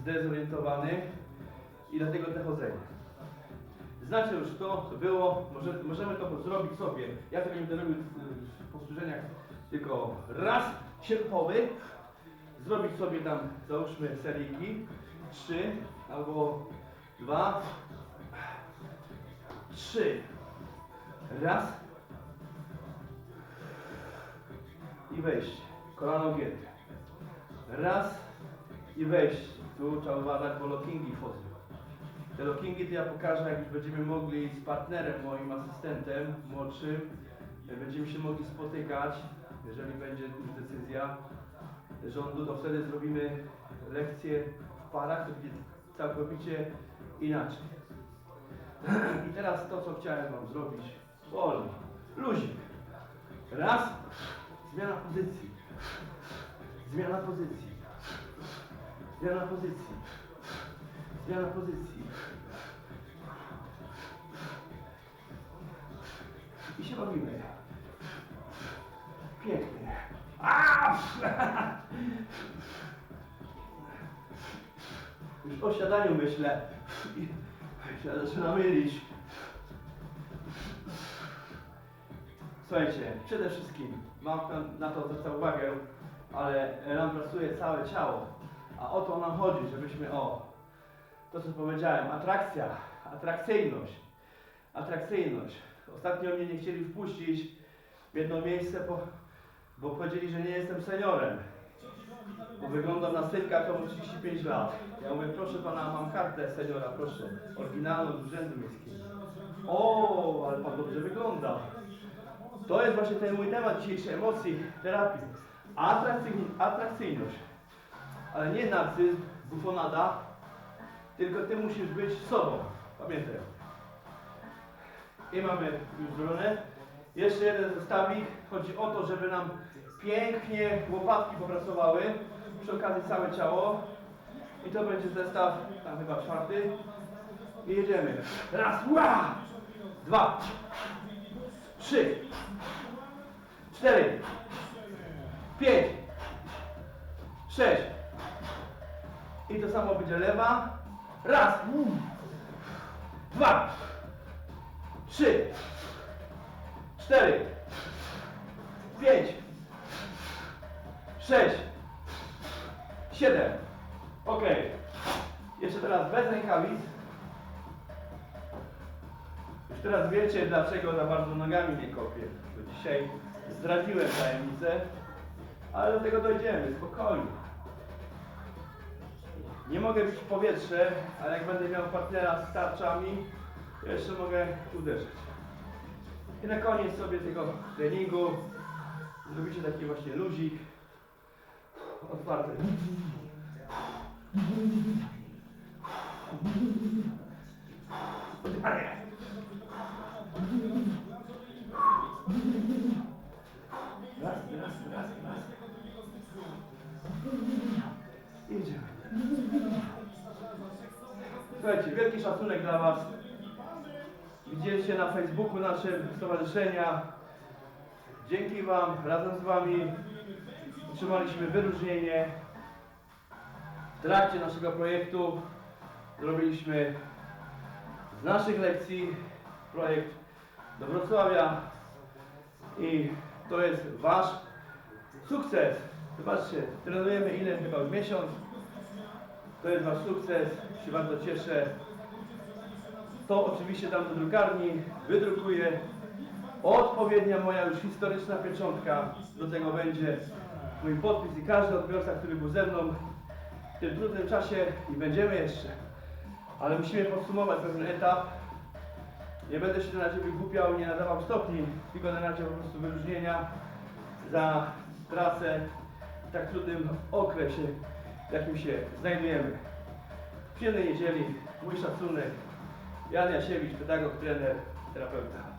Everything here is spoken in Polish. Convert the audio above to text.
zdezorientowany i dlatego te chodzenie. Znacie już to, co było, może, możemy to zrobić sobie. Ja tego nie będę robił w powtórzeniach, tylko raz sierpowy, zrobić sobie tam, załóżmy seryjki, trzy albo dwa, trzy, raz. I wejście, kolano raz i wejście, tu trzeba uważać, bo lockingi wchodzą. Te lockingi to ja pokażę, jak już będziemy mogli z partnerem, moim asystentem młodszym, jak będziemy się mogli spotykać, jeżeli będzie decyzja rządu, to wtedy zrobimy lekcje w parach, to będzie całkowicie inaczej. I teraz to, co chciałem Wam zrobić, pozycji, zmiana pozycji. I się bawimy. Pięknie. A! Już o siadaniu myślę. Się zaczyna mylić. Słuchajcie, przede wszystkim mam na to zwracał uwagę, ale nam pracuje całe ciało. A o to nam chodzi, żebyśmy o to co powiedziałem, atrakcja, atrakcyjność, atrakcyjność. Ostatnio mnie nie chcieli wpuścić w jedno miejsce, bo, bo powiedzieli, że nie jestem seniorem. Bo wyglądam na synka, to mam 35 lat. Ja mówię, proszę pana, mam kartę seniora, proszę. Oryginalną z urzędu miejskiego. O, ale pan dobrze wygląda. To jest właśnie ten mój temat dzisiejszej emocji, terapii. Atrakcyjność. Ale nie narcyzm, bufonada, tylko ty musisz być sobą. Pamiętaj. I mamy już zrobione. Jeszcze jeden zestawik. Chodzi o to, żeby nam pięknie łopatki popracowały. Przy okazji całe ciało. I to będzie zestaw, tam chyba czwarty. I jedziemy. Raz, ła! Dwa, trzy, cztery, pięć, sześć. I to samo będzie lewa. Raz, dwa, trzy, cztery, pięć, sześć, siedem. Ok. Jeszcze teraz bez rękawic. Już teraz wiecie, dlaczego za bardzo nogami nie kopię. Bo dzisiaj zdradziłem tajemnicę, ale do tego dojdziemy, spokojnie. Nie mogę być w powietrze, ale jak będę miał partnera z tarczami, to jeszcze mogę uderzyć. I na koniec sobie tego treningu zrobicie taki właśnie luzik. Otwarty. Słuchajcie, wielki szacunek dla Was. Widzieliście na Facebooku naszym stowarzyszenia. Dzięki Wam, razem z Wami otrzymaliśmy wyróżnienie. W trakcie naszego projektu zrobiliśmy z naszych lekcji projekt do Wrocławia i to jest Wasz sukces. Zobaczcie, trenujemy ile chyba w miesiąc. To jest Wasz sukces, się bardzo cieszę. To oczywiście dam do drukarni, wydrukuję. Odpowiednia moja już historyczna pieczątka. Do tego będzie mój podpis i każdy odbiorca, który był ze mną w tym trudnym czasie i będziemy jeszcze. Ale musimy podsumować pewien etap. Nie będę się na Ciebie głupiał, nie nadawał stopni, tylko na razie po prostu wyróżnienia za pracę w tak trudnym okresie, jakim się znajdujemy. Przyjemnej niedzieli, mój szacunek. Jan Jasiewicz, pedagog, trener, terapeuta.